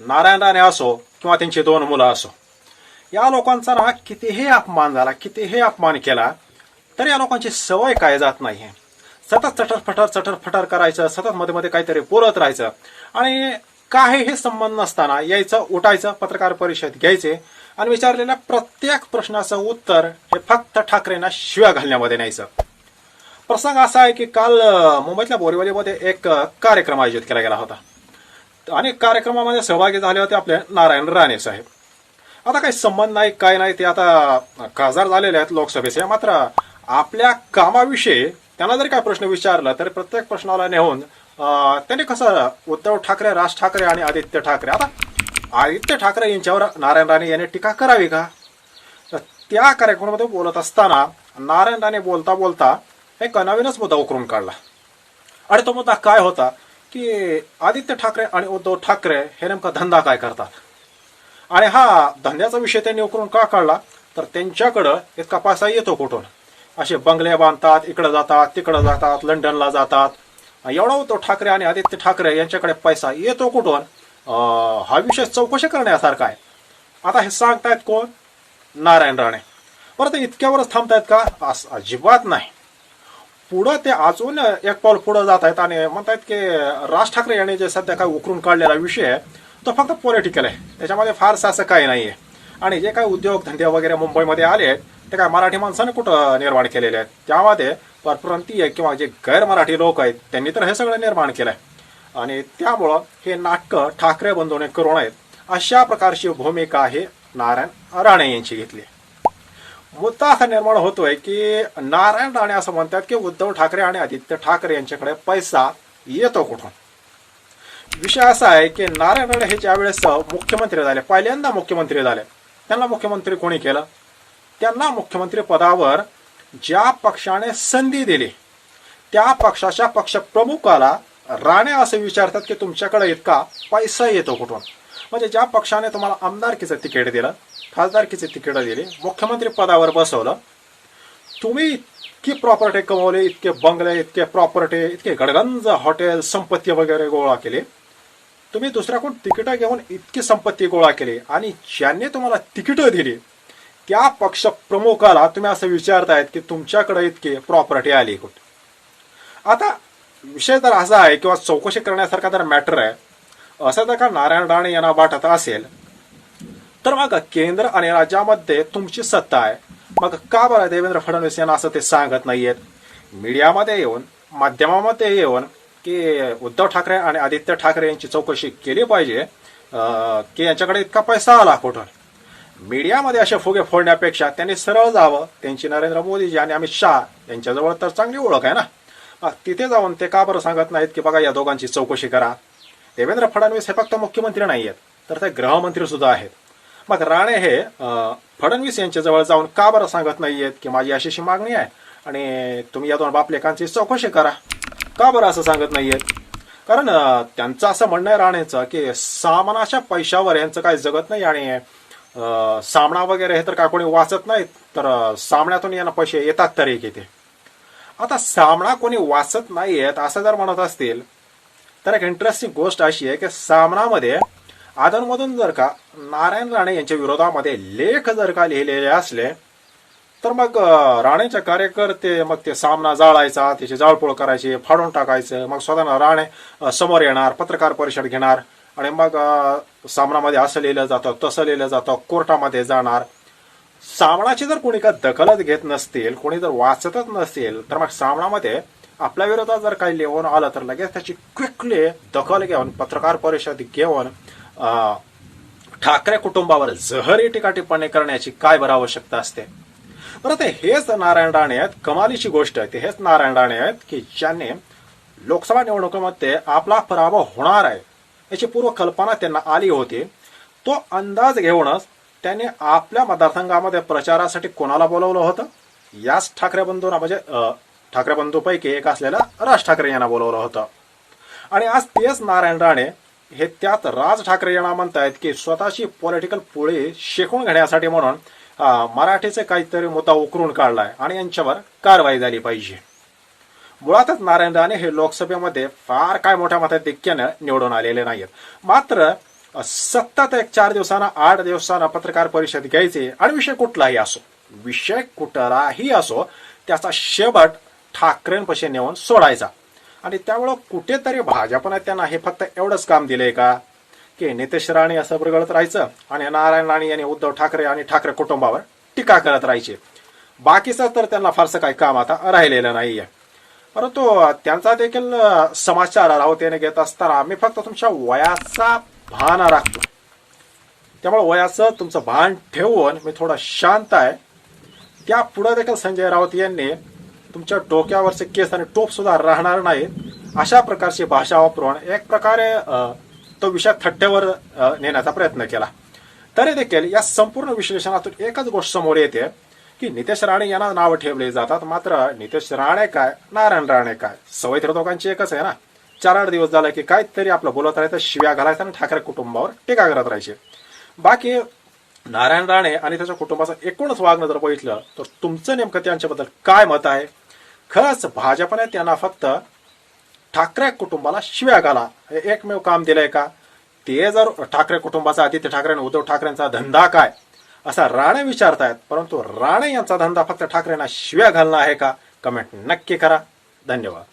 नारायण राणे असो किंवा त्यांची दोन मुलं असो. या लोकांचा ना कितीही अपमान झाला कितीही अपमान केला तर या लोकांची सवय काय जात नाही सतत चटरफटर चटरफटर करायचं सतत मध्ये मध्ये काहीतरी बोलत राहायचं आणि काहीही संबंध नसताना यायचं उठायचं पत्रकार परिषद घ्यायचे आणि विचारलेल्या प्रत्येक प्रश्नाचं उत्तर हे फक्त ठाकरेंना शिव्या घालण्यामध्ये न्यायचं. प्रसंग असा आहे की काल मुंबईतल्या बोरिवलीमध्ये एक कार्यक्रम आयोजित केला गेला होता. अनेक कार्यक्रमामध्ये सहभागी झाले होते आपले नारायण राणे साहेब. आता काही संबंध नाही काय नाही ते आता खासदार झालेले आहेत लोकसभेचे. मात्र आपल्या कामाविषयी त्यांना जरी काय प्रश्न विचारला तरी प्रत्येक प्रश्नाला नेऊन त्यांनी कसं उद्धव ठाकरे राज ठाकरे आणि आदित्य ठाकरे आता आदित्य ठाकरे यांच्यावर नारायण राणे यांनी टीका करावी का? तर त्या कार्यक्रमामध्ये बोलत असताना नारायण राणे बोलता बोलता एक नवीनच मुद्दा उकरून काढला. आणि तो मुद्दा काय होता? की आदित्य ठाकरे आणि उद्धव ठाकरे हे नेमका धंदा काय करतात? आणि हा धंद्याचा विषय त्यांनी उकरून का काढला? तर त्यांच्याकडं इतका पैसा येतो कुठून? असे बंगले बांधतात इकडं जातात तिकडं जातात लंडनला जातात. एवढा उद्धव ठाकरे आणि आदित्य ठाकरे यांच्याकडे पैसा येतो कुठून? हा विषय चौकशी करण्यासारखा आहे. आता हे सांगतायत कोण? नारायण राणे. बरं ते इतक्यावरच थांबतायत का? असं अजिबात नाही. पुढं ते अजून एक पाऊल पुढं जात आहेत आणि म्हणतात की राज ठाकरे यांनी जे सध्या काय उकरून काढलेला विषय आहे तो फक्त पॉलिटिकल आहे. त्याच्यामध्ये फारसं असं काही नाही आहे आणि जे काही उद्योगधंदे वगैरे मुंबईमध्ये आले आहेत ते काय मराठी माणसाने कुठं निर्माण केलेले आहेत? त्यामध्ये परप्रांतीय किंवा जे गैर मराठी लोक आहेत त्यांनी तर हे सगळं निर्माण केलं आहे आणि त्यामुळं हे नाटकं ठाकरे बंधूने करून आहेत अशा प्रकारची भूमिका हे नारायण राणे यांची घेतली. आहे मुद्दा असा निर्माण होतोय की नारायण राणे असं म्हणतात की उद्धव ठाकरे आणि आदित्य ठाकरे यांच्याकडे पैसा येतो कुठून? विषय असा आहे की नारायण राणे हे ज्यावेळेस मुख्यमंत्री झाले पहिल्यांदा मुख्यमंत्री झाले त्यांना मुख्यमंत्री कोणी केलं? त्यांना मुख्यमंत्री पदावर ज्या पक्षाने संधी दिली त्या पक्षाच्या पक्षप्रमुखाला राणे असं विचारतात की तुमच्याकडे इतका पैसा येतो कुठून? म्हणजे ज्या पक्षाने तुम्हाला आमदारकीचं तिकीट दिलं खासदारकीचे तिकीट दिली मुख्यमंत्री पदावर बसवलं तुम्ही इतकी प्रॉपर्टी कमवली इतके बंगले इतके प्रॉपर्टी इतके गडगंज हॉटेल संपत्ती वगैरे गोळा केली तुम्ही दुसऱ्याकडून तिकीटं घेऊन इतकी संपत्ती गोळा केली आणि ज्यांनी तुम्हाला तिकीटं दिली त्या पक्ष प्रमुखाला तुम्ही असं विचारतायत की तुमच्याकडे इतकी प्रॉपर्टी आली कुठे? आता विषय जर असा आहे किंवा चौकशी करण्यासारखा जर मॅटर आहे असं जर का नारायण राणे यांना वाटत असेल. तर मग केंद्र आणि राज्यामध्ये तुमची सत्ता आहे. मग का बरं देवेंद्र फडणवीस यांना असं ते सांगत नाहीयेत? मीडियामध्ये येऊन माध्यमामध्ये येऊन की उद्धव ठाकरे आणि आदित्य ठाकरे यांची चौकशी केली पाहिजे. की यांच्याकडे इतका पैसा आला कुठून मीडियामध्ये असे फुगे फोडण्यापेक्षा त्यांनी सरळ जावं. त्यांची नरेंद्र मोदीजी आणि अमित शहा यांच्याजवळ तर चांगली ओळख आहे ना? तिथे जाऊन ते का बरं सांगत नाहीत की बघा या दोघांची चौकशी करा. देवेंद्र फडणवीस हे फक्त मुख्यमंत्री नाही आहेत तर ते गृहमंत्री सुद्धा आहेत. मग राणे हे फडणवीस फडणवीस यांच्याजवळ जाऊन का बरं सांगत नाहीयेत की माझी अशी अशी मागणी आहे? आणि तुम्ही या दोन बापलेकांची चौकशी करा. का बरं असं सांगत नाहीयेत? कारण त्यांचं असं म्हणणं आहे राणेचं की सामानाच्या पैशावर यांचं काय जगत नाही आणि सामना वगैरे हे तर काय कोणी वाचत नाहीत तर सामन्यातून यांना पैसे येतात तरी किती? आता सामना कोणी वाचत नाहीयेत असं जर म्हणत असतील तर एक इंटरेस्टिंग गोष्ट अशी आहे की सामनामध्ये अधूनमधून जर का नारायण राणे यांच्या विरोधामध्ये लेख जर का लिहिलेले असले तर मग राणेचे कार्यकर्ते मग ते सामना जाळायचा त्याची जाळपोळ करायची फाडून टाकायचं मग स्वतः राणे समोर येणार पत्रकार परिषद घेणार आणि मग सामनामध्ये असं लिहिलं जातं तसं लिहिलं जातं कोर्टामध्ये जाणार. सामनाची जर कोणी का दखलच घेत नसतील कोणी जर वाचतच नसतील तर मग सामनामध्ये आपल्या विरोधात जर काही लिहून आलं तर लगेच त्याची क्विकली दखल घेऊन पत्रकार परिषद घेऊन ठाकरे कुटुंबावर जहरी टीका टिप्पणी करण्याची काय बरं आवश्यकता असते? बरं ते हेच नारायण राणे आहेत. कमालीची गोष्ट आहे. ते हेच नारायण राणे आहेत की ज्यांनी लोकसभा निवडणुकीमध्ये आपला पराभव होणार आहे. याची पूर्व कल्पना त्यांना आली होती. तो अंदाज घेऊनच त्याने आपल्या मतदारसंघामध्ये प्रचारासाठी कोणाला बोलवलं होतं? याच ठाकरे बंधूंना म्हणजे ठाकरे बंधूपैकी एक असलेल्या राज ठाकरे यांना बोलवलं होतं. आणि आज तेच नारायण राणे हे त्यात राज ठाकरे यांना म्हणतायत की स्वतःची पॉलिटिकल पोळी शेकून घेण्यासाठी म्हणून मराठीचे काहीतरी मुद्दा उकरून काढलाय आणि यांच्यावर कारवाई झाली पाहिजे. मुळातच नारायण राणे हे लोकसभेमध्ये फार काय मोठ्या मताधिक्यानं निवडून आलेले नाहीत मात्र अ, सतत एक चार दिवसांना आठ दिवसांना पत्रकार परिषद घ्यायची आणि विषय कुठलाही असो विषय कुठलाही असो त्याचा शेवट ठाकरेंपाशी नेऊन सोडायचा. आणि त्यामुळं कुठेतरी भाजपनं त्यांना हे फक्त एवढंच काम दिलंय का? की नितेश राणे असं बरगळत राहायचं आणि नारायण राणे यांनी उद्धव ठाकरे आणि ठाकरे कुटुंबावर टीका करत राहायची. बाकीचं तर त्यांना फारसं काही काम आता राहिलेलं नाहीये. परंतु त्यांचा देखील समाचार राहतेने घेत असताना मी फक्त तुमच्या वयाचा भान राखतो. त्यामुळे वयाचं तुमचं भान ठेवून मी थोडा शांत आहे. त्या पुढे देखील संजय राऊत यांनी तुमच्या डोक्यावरचे केस आणि टोप सुद्धा राहणार नाहीत. अशा प्रकारची भाषा वापरून एक प्रकारे तो विषय थट्ट्यावर नेण्याचा प्रयत्न केला. तरी देखील या संपूर्ण विश्लेषणातून एकच गोष्ट समोर येते की नितेश राणे यांना नावं ठेवले जातात. मात्र नितेश राणे काय नारायण राणे काय? सवय तर दोघांची एकच आहे ना. चार आठ दिवस झाला की काहीतरी आपलं बोलत राहायचं शिव्या घालायचं आणि ठाकरे कुटुंबावर टीका करत राहायचे. बाकी नारायण राणे आणि त्याच्या कुटुंबाचं एकूणच वागणं जर बघितलं तर तुमचं नेमकं त्यांच्याबद्दल काय मत आहे? खरंच भाजपने त्यांना फक्त ठाकरे कुटुंबाला शिव्या घाला. हे एकमेव काम दिलंय का? ते जर ठाकरे कुटुंबाचा आदित्य ठाकरे आणि उद्धव ठाकरेंचा धंदा काय? असा राणे विचारतायत परंतु राणे यांचा धंदा फक्त ठाकरेंना शिव्या घालणं आहे का? कमेंट नक्की करा. धन्यवाद.